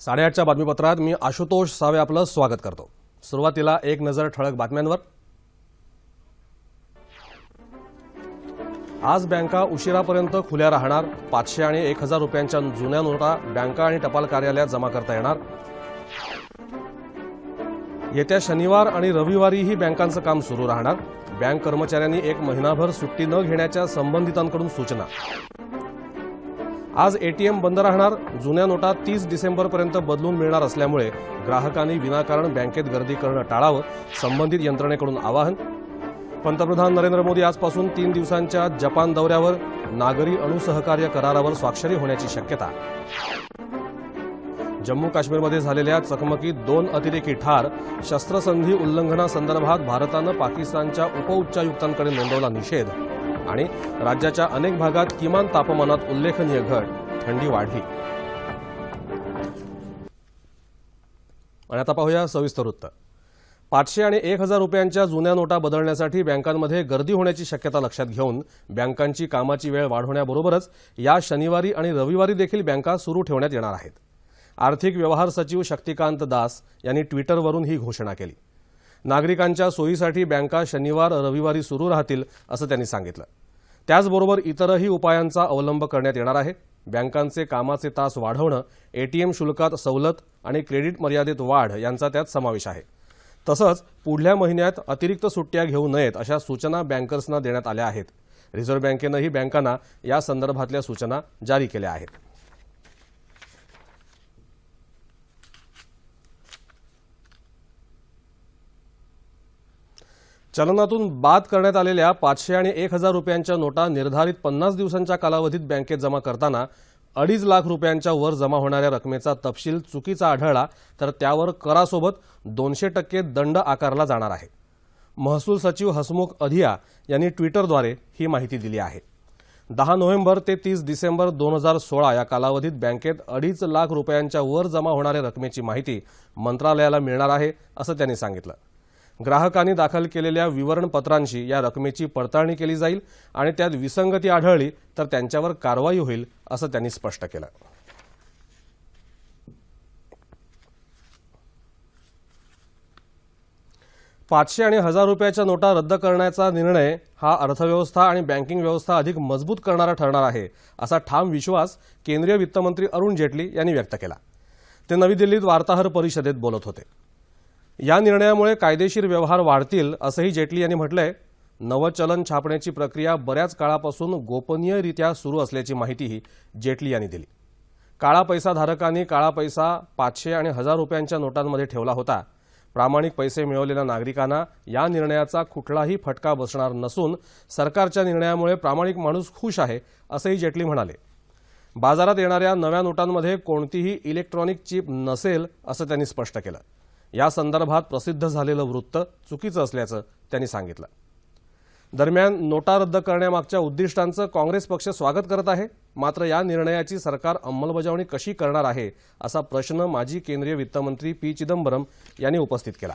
साडेआठच्या बातमीपत्रात मी आशुतोष सावे आपलं स्वागत करतो. सुरुवातीला एक नजर ठळक बातम्यांवर. आज बँका उशिरापर्यंत खुल्या राहणार पाचशे आणि एक हजार रुपयांच्या जुन्या नोटा बँका आणि टपाल कार्यालयात जमा करता येणार. येत्या शनिवार आणि रविवारीही बँकांचं काम सुरू राहणार. बँक कर्मचाऱ्यांनी एक महिनाभर सुट्टी न घेण्याच्या संबंधितांकडून सूचना. आज एटीएम बंद राहणार. जुन्या नोटा तीस डिसेंबरपर्यंत बदलून मिळणार असल्यामुळे ग्राहकांनी विनाकारण बँकेत गर्दी करणं टाळावं संबंधित यंत्रणेकडून आवाहन. पंतप्रधान नरेंद्र मोदी आजपासून तीन दिवसांच्या जपान दौऱ्यावर नागरी अणुसहकार्य करारावर स्वाक्षरी होण्याची शक्यता. जम्मू काश्मीरमध्ये झालेल्या चकमकीत दोन अतिरेकी ठार शस्त्रसंधी उल्लंघनासंदर्भात भारतानं पाकिस्तानच्या उपउच्चायुक्तांकडे नोंदवला निषेध. आणि राज्याच्या अनेक भागात किमान तापमानात उल्लेखनीय घट थंडी वाढली. आणि आता पाहूया सविस्तर वृत्त. पाचशे आणि एक हजार रुपयांच्या जुन्या नोटा बदलण्यासाठी बँकांमध्ये गर्दी होण्याची शक्यता लक्षात घेऊन बँकांची कामाची वेळ वाढवण्याबरोबरच या शनिवारी आणि रविवारी देखील बँका सुरू ठेवण्यात येणार आहेत. आर्थिक व्यवहार सचिव शक्तिकांत दास यांनी ट्विटरवरून ही घोषणा केली. नागरिकांच्या सोयीसाठी बँका शनिवार रविवारी सुरू राहतील असं त्यांनी सांगितलं. त्याचबरोबर इतरही उपायांचा अवलंब करण्यात येणार आहे. बँकांचे कामाचे तास वाढवणं एटीएम शुल्कात सवलत आणि क्रेडिट मर्यादेत वाढ यांचा त्यात समावेश आहे. तसंच पुढल्या महिन्यात अतिरिक्त सुट्ट्या घेऊ नयेत अशा सूचना बँकर्सना देण्यात आल्या आहेत. रिझर्व्ह बँकेनंही बँकांना या संदर्भातल्या सूचना जारी केल्या आहेत. चलनातून बाद करण्यात आलेल्या पाचशे आणि एक हजार रुपयांच्या नोटा निर्धारित पन्नास दिवसांच्या कालावधीत बँकेत जमा करताना अडीच लाख रुपयांच्या वर जमा होणाऱ्या रकमेचा तपशील चुकीचा आढळला तर त्यावर करासोबत दोनशे टक्के दंड आकारला जाणार आहे. महसूल सचिव हसमुख अधिया यांनी ट्विटरद्वारे ही माहिती दिली आहे. दहा नोव्हेंबर ते तीस डिसेंबर दोन हजार सोळा या कालावधीत बँकेत अडीच लाख रुपयांच्या वर जमा होणाऱ्या रकमेची माहिती मंत्रालयाला मिळणार आहे असं त्यांनी सांगितलं. ग्राहकांनी दाखल केलेल्या विवरणपत्रांशी या रकमेची पडताळणी केली जाईल आणि त्यात विसंगती आढळली तर त्यांच्यावर कारवाई होईल असं त्यांनी स्पष्ट केलं. पाचशे आणि हजार रुपयाच्या नोटा रद्द करण्याचा निर्णय हा अर्थव्यवस्था आणि बँकिंग व्यवस्था अधिक मजबूत करणारा ठरणार आहे असा ठाम विश्वास केंद्रीय वित्तमंत्री अरुण जेटली यांनी व्यक्त केला. ते नवी दिल्लीत वार्ताहर परिषदेत बोलत होते. या निर्णयामुळे कायदेशीर व्यवहार वाढतील असंही जेटली यांनी म्हटलंय. नवं चलन छापण्याची प्रक्रिया बऱ्याच काळापासून गोपनीयरित्या सुरू असल्याची माहितीही जेटली यांनी दिली. काळा पैसा धारकांनी काळा पैसा पाचशे आणि हजार रुपयांच्या नोटांमध्ये ठेवला होता. प्रामाणिक पैसे मिळवलेल्या नागरिकांना या निर्णयाचा कुठलाही फटका बसणार नसून सरकारच्या निर्णयामुळे प्रामाणिक माणूस खुश आहे असंही जेटली म्हणाले. बाजारात येणाऱ्या नव्या नोटांमध्ये कोणतीही इलेक्ट्रॉनिक चिप नसेल असं त्यांनी स्पष्ट केलं. या संदर्भात प्रसिद्ध झालेलं वृत्त चुकीचं असल्याचं त्यांनी सांगितलं. दरम्यान नोटा रद्द करण्यामागच्या उद्दिष्टांचं काँग्रेस पक्ष स्वागत करत आहे. मात्र या निर्णयाची सरकार अंमलबजावणी कशी करणार आहे असा प्रश्न माजी केंद्रीय वित्तमंत्री पी चिदंबरम यांनी उपस्थित केला.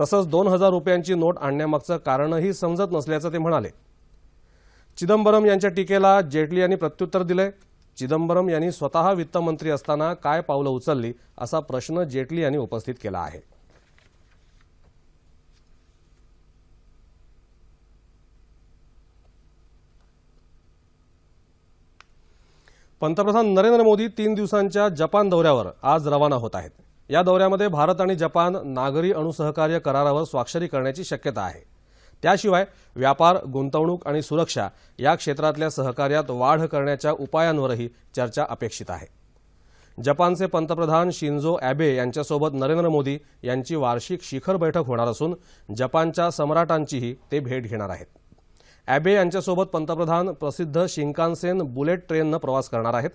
तसंच दोन हजार रुपयांची नोट आणण्यामागचं कारणही समजत नसल्याचं ते म्हणाले. चिदंबरम यांच्या टीकेला जेटली यांनी प्रत्युत्तर दिलंय. चिदंबरम यांनी स्वतः वित्तमंत्री असताना काय पावलं उचलली असा प्रश्न जेटली यांनी उपस्थित केला आहे. पंतप्रधान नरेंद्र मोदी तीन दिवसांच्या जपान दौऱ्यावर आज रवाना होत आहेत. या दौऱ्यामध्ये भारत आणि जपान नागरी अणुसहकार्य करारावर स्वाक्षरी करण्याची शक्यता आहे. त्याशिवाय व्यापार गुंतवणूक आणि सुरक्षा या क्षेत्रातल्या सहकार्यात वाढ करण्याच्या उपायांवरही चर्चा अपेक्षित आहे. जपानचे पंतप्रधान शिंझो अॅबे यांच्यासोबत नरेंद्र मोदी यांची वार्षिक शिखर बैठक होणार असून जपानच्या सम्राटांचीही ते भेट घेणार आहेत. अॅबे यांच्यासोबत पंतप्रधान प्रसिद्ध शिंकानसेन बुलेट ट्रेननं प्रवास करणार आहेत.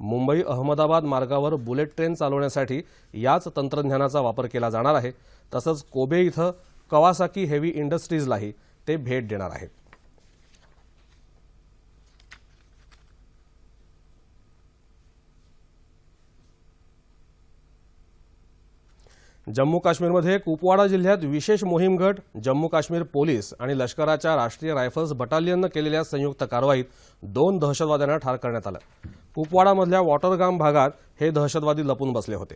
मुंबई अहमदाबाद मार्गावर बुलेट ट्रेन चालवण्यासाठी याच तंत्रज्ञानाचा वापर केला जाणार आहे तसंच कोबे इथं कवासाकी हेवी इंडस्ट्रीजलाही ते भेट देणार आहेत. जम्मू काश्मीरमध्ये कुपवाडा जिल्ह्यात विशेष मोहीम गट जम्मू काश्मीर पोलीस आणि लष्कराच्या राष्ट्रीय रायफल्स बटालियननं केलेल्या संयुक्त कारवाईत दोन दहशतवाद्यांना ठार करण्यात आलं. कुपवाडामधल्या वॉटरगाम भागात हे दहशतवादी लपून बसले होते.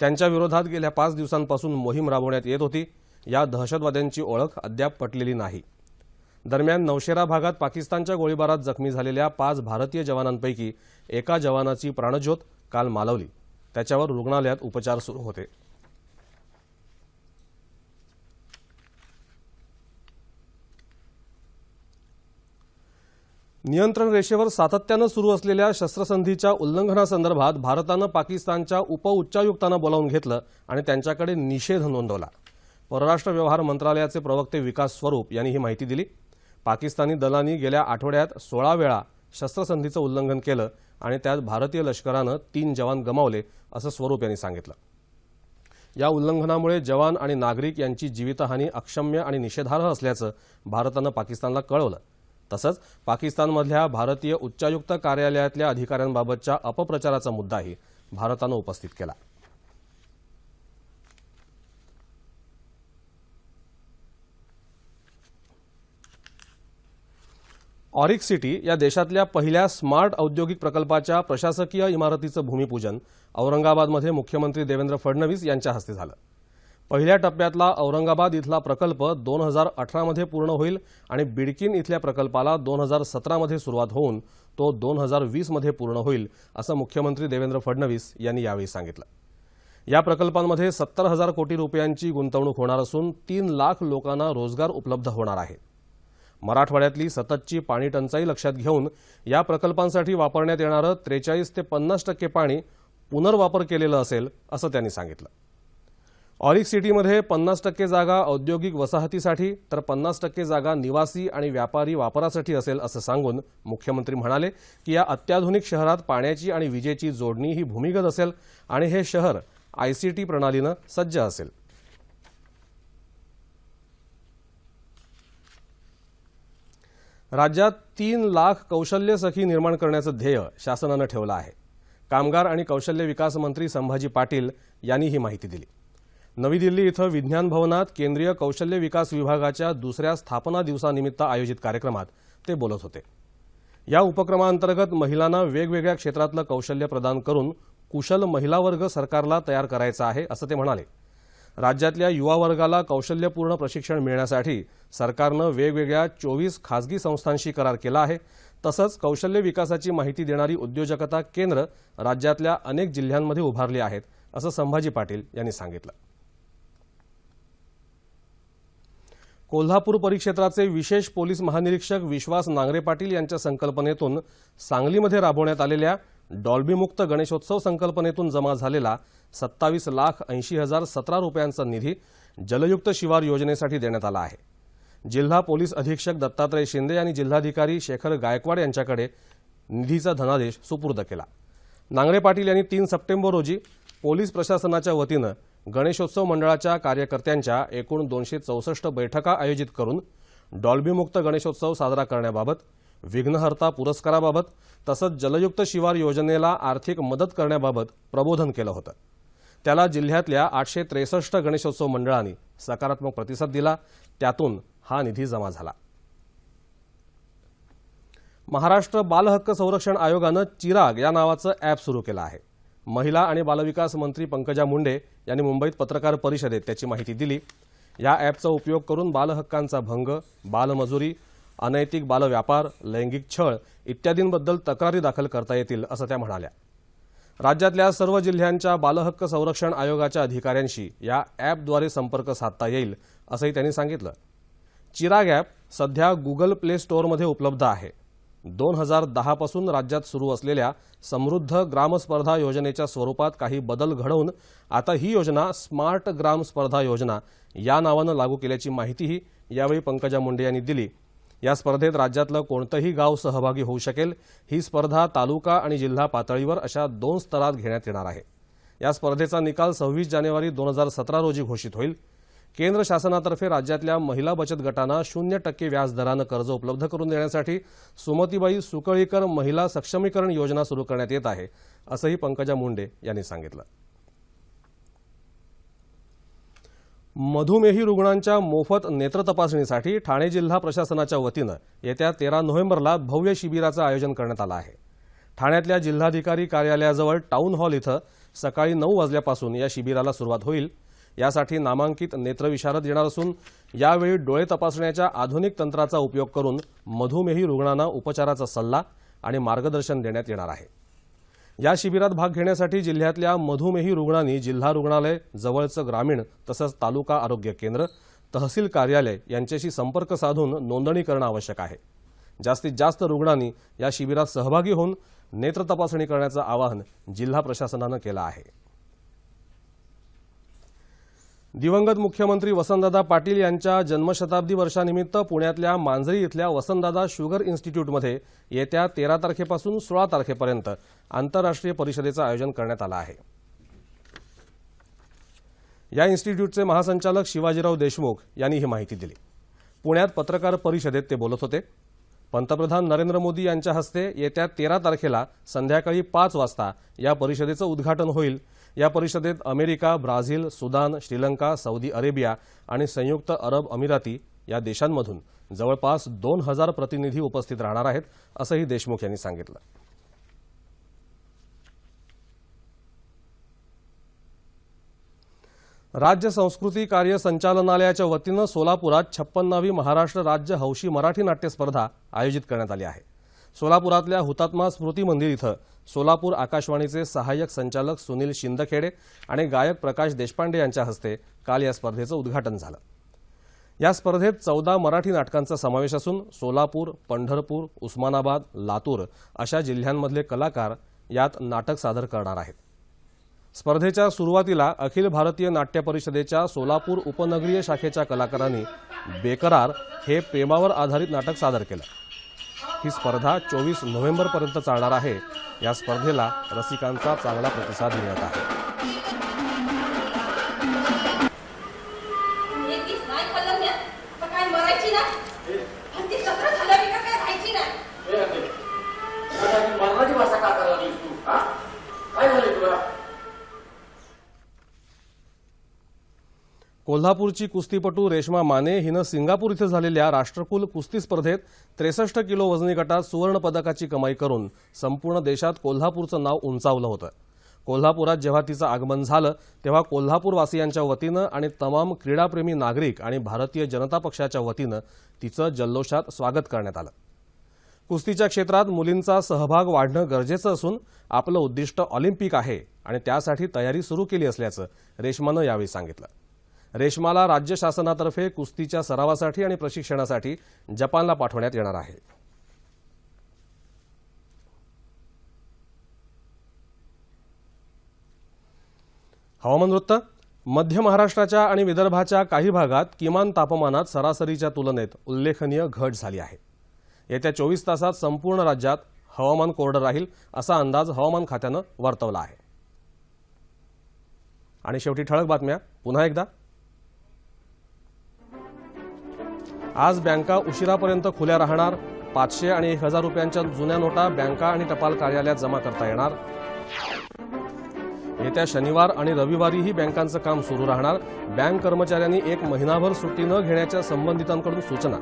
त्यांच्या विरोधात गेल्या पाच दिवसांपासून मोहीम राबवण्यात येत होती. या दहशतवाद्यांची ओळख अद्याप पटलेली नाही. दरम्यान नौशेरा भागात पाकिस्तानच्या गोळीबारात जखमी झालेल्या पाच भारतीय जवानांपैकी एका जवानाची प्राणज्योत काल मालवली. त्याच्यावर रुग्णालयात उपचार सुरू होते. नियंत्रण रेषेवर सातत्यानं सुरू असलेल्या शस्त्रसंधीच्या उल्लंघनासंदर्भात भारतानं पाकिस्तानच्या उपउच्चायुक्तांना बोलावून घेतलं आणि त्यांच्याकडे निषेध नोंदवला. परराष्ट्र व्यवहार मंत्रालयाचे प्रवक्ते विकास स्वरूप यांनी ही माहिती दिली. पाकिस्तानी दलांनी गेल्या आठवड्यात सोळा वेळा शस्त्रसंधीचं उल्लंघन केलं आणि त्यात भारतीय लष्करानं तीन जवान गमावले असं स्वरूप यांनी सांगितलं. या उल्लंघनामुळे जवान आणि नागरिक यांची जीवितहानी अक्षम्य आणि निषेधार्ह असल्याचं भारतानं पाकिस्तानला कळवलं. तसंच पाकिस्तानमधल्या भारतीय उच्चायुक्त कार्यालयातल्या अधिकाऱ्यांबाबतच्या अपप्रचाराचा मुद्दाही भारतानं उपस्थित केला. ऑरिक सिटी या देशातल्या पहिल्या स्मार्ट औद्योगिक प्रकल्पाच्या प्रशासकीय इमारतीचं भूमिपूजन औरंगाबादमध्ये मुख्यमंत्री देवेंद्र फडणवीस यांच्या हस्ते झालं. पहिल्या टप्प्यातला औरंगाबाद इथला प्रकल्प दोन हजार अठरामध्ये पूर्ण होईल आणि बिडकीन इथल्या प्रकल्पाला दोन हजार सतरामध्ये सुरुवात होऊन तो दोन हजार वीसमध्ये पूर्ण होईल असं मुख्यमंत्री देवेंद्र फडणवीस यांनी यावेळी सांगितलं. या प्रकल्पांमध्ये सत्तर हजार कोटी रुपयांची गुंतवणूक होणार असून तीन लाख लोकांना रोजगार उपलब्ध होणार आहे. मराठवाड्यातली सततची पाणी टंचाई लक्षात घेऊन या प्रकल्पांसाठी वापरण्यात येणारं त्रेचाळीस ते पन्नास टक्के पाणी पुनर्वापर केलेलं असेल असं त्यांनी सांगितलं. ऑरिक सिटीमध्ये पन्नास टक्के जागा औद्योगिक वसाहतीसाठी तर पन्नास टक्के जागा निवासी आणि व्यापारी वापरासाठी असेल असं सांगून मुख्यमंत्री म्हणाले की या अत्याधुनिक शहरात पाण्याची आणि विजेची जोडणी ही भूमिगत असेल आणि हे शहर आयसीटी प्रणालीनं सज्ज असेल. राज्यात तीन लाख कौशल्य सखी निर्माण करण्याचं ध्येय शासनानं ठेवलं आहे. कामगार आणि कौशल्य विकास मंत्री संभाजी पाटील यांनी ही माहिती दिली. नवी दिल्ली इथं विज्ञान भवनात केंद्रीय कौशल्य विकास विभागाच्या दुसऱ्या स्थापना दिवसानिमित्त आयोजित कार्यक्रमात ते बोलत होते. या उपक्रमाअंतर्गत महिलांना वेगवेगळ्या क्षेत्रातलं कौशल्य प्रदान करून कुशल महिला वर्ग सरकारला तयार करायचा आहे असं ते म्हणाले. राज्यातल्या युवा वर्गाला कौशल्यपूर्ण प्रशिक्षण मिळण्यासाठी सरकारनं वेगवेगळ्या चोवीस खासगी संस्थांशी करार केला आहे. तसंच कौशल्य विकासाची माहिती देणारी उद्योजकता केंद्र राज्यातल्या अनेक जिल्ह्यांमध्ये उभारली आहेत असं संभाजी पाटील यांनी सांगितलं. कोल्हापूर परिक्षेत्राचे विशेष पोलीस महानिरीक्षक विश्वास नांगरे पाटील यांच्या संकल्पनेतून सांगलीमध्ये राबवण्यात आलेल्या डॉल्बीमुक्त गणेशोत्सव संकल्पनेतून जमा झालेला सत्तावीस लाख ऐंशी हजार सतरा रुपयांचा निधी जलयुक्त शिवार योजनेसाठी देण्यात आला आहे. जिल्हा पोलीस अधीक्षक दत्तात्रय शिंदे यांनी जिल्हाधिकारी शेखर गायकवाड यांच्याकडे निधीचा धनादेश सुपूर्द केला. नांगरे पाटील यांनी तीन सप्टेंबर रोजी पोलीस प्रशासनाच्या वतीनं गणेशोत्सव मंडळाच्या कार्यकर्त्यांच्या एकूण दोनशे चौसष्ट बैठका आयोजित करून डॉल्बीमुक्त गणेशोत्सव साजरा करण्याबाबत विघ्नहर्ता पुरस्काराबाबत तसंच जलयुक्त शिवार योजनेला आर्थिक मदत करण्याबाबत प्रबोधन केलं होतं. त्याला जिल्ह्यातल्या आठशे त्रेसष्ट गणेशोत्सव मंडळांनी सकारात्मक प्रतिसाद दिला. त्यातून हा निधी जमा झाला. महाराष्ट्र बालहक्क संरक्षण आयोगानं चिराग या नावाचं ॲप सुरू केलं आहे. महिला आणि बालविकास मंत्री पंकजा मुंडे यांनी मुंबईत पत्रकार परिषदेत त्याची माहिती दिली. या ॲपचा उपयोग करून बालहक्कांचा भंग बालमजुरी अनैतिक बालव्यापार लैंगिक छळ इत्यादींबद्दल तक्रारी दाखल करता येतील असं त्या म्हणाल्या. राज्यातल्या सर्व जिल्ह्यांच्या बालहक्क संरक्षण आयोगाच्या अधिकाऱ्यांशी या अॅपद्वारे संपर्क साधता येईल असंही त्यांनी सांगितलं. चिराग अॅप सध्या गुगल प्ले स्टोअरमध्ये उपलब्ध आहे. दोन हजार दहापासून राज्यात सुरू असलेल्या समृद्ध ग्राम स्पर्धा योजनेच्या स्वरूपात काही बदल घडवून आता ही योजना स्मार्ट ग्राम स्पर्धा योजना या नावानं लागू केल्याची माहितीही यावेळी पंकजा मुंडे यांनी दिली. या स्पर्धेत राज्यातलं कोणतंही गाव सहभागी होऊ शकेल. ही स्पर्धा तालुका आणि जिल्हा पातळीवर अशा दोन स्तरात घेण्यात येणार आहे. या स्पर्धेचा निकाल सव्वीस जानेवारी दोन हजार सतरा रोजी घोषित होईल. केंद्र शासनातर्फे राज्यातल्या महिला बचत गटांना शून्य टक्के व्याजदरानं कर्ज उपलब्ध करून देण्यासाठी सुमतीबाई सुकळीकर महिला सक्षमीकरण योजना सुरू करण्यात येत आहे असंही पंकजा मुंडे यांनी सांगितलं. मधुमेही रुग्णांच्या मोफत नेत्र तपासणीसाठी ठाणे जिल्हा प्रशासनाच्या वतीनं येत्या तेरा नोव्हेंबरला भव्य शिबिराचं आयोजन करण्यात आलं आहे. ठाण्यातल्या जिल्हाधिकारी कार्यालयाजवळ टाऊन हॉल इथं सकाळी नऊ वाजल्यापासून या शिबिराला सुरुवात होईल. यासाठी नामांकित नेत्रविशारद येणार असून यावेळी डोळे तपासण्याच्या आधुनिक तंत्राचा उपयोग करून मधुमेही रुग्णांना उपचाराचा सल्ला आणि मार्गदर्शन देण्यात येणार आहे. या शिबिरात भाग घेण्यासाठी जिल्ह्यातल्या मधुमेही रुग्णांनी जिल्हा रुग्णालय जवळचं ग्रामीण तसंच तालुका आरोग्य केंद्र तहसील कार्यालय यांच्याशी संपर्क साधून नोंदणी करणं आवश्यक आहे. जास्तीत जास्त रुग्णांनी या शिबिरात सहभागी होऊन नेत्र तपासणी करण्याचं आवाहन जिल्हा प्रशासनानं केलं आहे. दिवंगत मुख्यमंत्री वसंतदादा पाटील यांच्या जन्मशताब्दी वर्षानिमित्त पुण्यातल्या मांजरी इथल्या वसंतदादा शुगर इन्स्टिट्यूटमध्ये येत्या तेरा तारखेपासून सोळा तारखेपर्यंत आंतरराष्ट्रीय परिषदेचं आयोजन करण्यात आलं आहे. या इन्स्टिट्यूटचे महासंचालक शिवाजीराव देशमुख यांनी ही माहिती दिली. पुण्यात पत्रकार परिषदेत ते बोलत होते. पंतप्रधान नरेंद्र मोदी यांच्या हस्ते येत्या तेरा तारखेला संध्याकाळी पाच वाजता या परिषदेचं उद्घाटन होईल या परिषदेत America Brazil Sudan Sri Lanka Saudi Arabia आणि संयुक्त अरब अमिराती या देशांमधून जवळपास दोन हजार प्रतिनिधी उपस्थित राहणार आहेत असंही देशमुख यांनी सांगितलं. राज्य संस्कृती कार्य संचालनालयाच्या वतीनं सोलापुरात छप्पन्नावी महाराष्ट्र राज्य हौशी मराठी नाट्य स्पर्धा आयोजित करण्यात आली आहे. सोलापुरातल्या हुतात्मा स्मृती मंदिर इथं सोलापूर आकाशवाणीचे सहाय्यक संचालक सुनील शिंदखेडे आणि गायक प्रकाश देशपांडे यांच्या हस्ते काल या स्पर्धेचं उद्घाटन झालं. या स्पर्धेत चौदा मराठी नाटकांचा समावेश असून सोलापूर पंढरपूर उस्मानाबाद लातूर अशा जिल्ह्यांमधले कलाकार यात नाटक सादर करणार आहेत. स्पर्धेच्या सुरुवातीला अखिल भारतीय नाट्य परिषदेच्या सोलापूर उपनगरीय शाखेच्या कलाकारांनी बेकरार हे प्रेमावर आधारित नाटक सादर केलं. ही स्पर्धा चोवीस नोव्हेंबरपर्यंत चालणार आहे. या स्पर्धेला रसिकांचा चांगला प्रतिसाद मिळत आहे. कोल्हापूरची कुस्तीपटू रेश्मा माने हिनं सिंगापूर इथं झालेल्या राष्ट्रकुल कुस्ती स्पर्धेत त्रेसष्ट किलो वजनी गटात सुवर्ण पदकाची कमाई करून संपूर्ण देशात कोल्हापूरचं नाव उंचावलं होतं. कोल्हापुरात जेव्हा तिचं आगमन झालं तेव्हा कोल्हापूरवासियांच्या वतीनं आणि तमाम क्रीडाप्रेमी नागरिक आणि भारतीय जनता पक्षाच्या वतीनं तिचं जल्लोषात स्वागत करण्यात आलं. कुस्तीच्या क्षेत्रात मुलींचा सहभाग वाढणं गरजेचं असून आपलं उद्दिष्ट ऑलिम्पिक आहे आणि त्यासाठी तयारी सुरू केली असल्याचं रेश्मानं यावेळी सांगितलं. रेश्माला राज्य शासनातर्फे कुस्तीच्या सरावासाठी आणि प्रशिक्षणासाठी जपानला पाठवण्यात येणार आहे. हवामान वृत्त मध्य महाराष्ट्राच्या आणि विदर्भाच्या काही भागात किमान तापमानात सरासरीच्या तुलनेत उल्लेखनीय घट झाली आहे. येत्या चोवीस तासात संपूर्ण राज्यात हवामान कोरडं राहील असा अंदाज हवामान खात्यानं वर्तवला आहे. आणि शेवटी ठळक बातम्या. पुन्हा एकदा. आज बँका उशिरापर्यंत खुल्या राहणार. पाचशे आणि एक हजार रुपयांच्या जुन्या नोटा बँका आणि टपाल कार्यालयात जमा करता येणार. येत्या शनिवार आणि रविवारीही बँकांचं काम सुरू राहणार. बँक कर्मचाऱ्यांनी एक महिनाभर सुट्टी न घेण्याच्या संबंधितांकडून सूचना.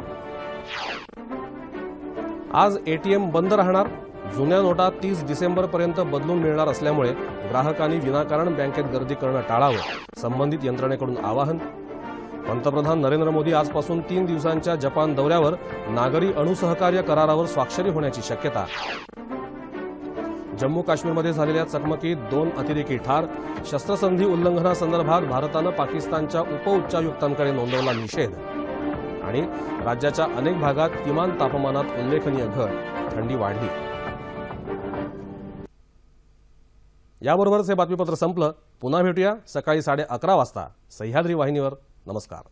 आज एटीएम बंद राहणार. जुन्या नोटा तीस डिसेंबरपर्यंत बदलून मिळणार असल्यामुळे ग्राहकांनी विनाकारण बँकेत गर्दी करणं टाळावं संबंधित यंत्रणेकडून आवाहन पंतप्रधान नरेंद्र मोदी आजपासून तीन दिवसांच्या जपान दौऱ्यावर नागरी अणुसहकार्य करारावर स्वाक्षरी होण्याची शक्यता. जम्मू काश्मीरमध्ये झालेल्या चकमकीत दोन अतिरेकी ठार शस्त्रसंधी उल्लंघनासंदर्भात भारतानं पाकिस्तानच्या उपउच्चायुक्तांकडे नोंदवला निषेध. आणि राज्याच्या अनेक भागात किमान तापमानात उल्लेखनीय घट थंडी वाढली. याबरोबरच हे बातमीपत्र संपलं. पुन्हा भेटूया सकाळी साडे अकरा वाजता. सह्याद्री वाहिनीवर. नमस्कार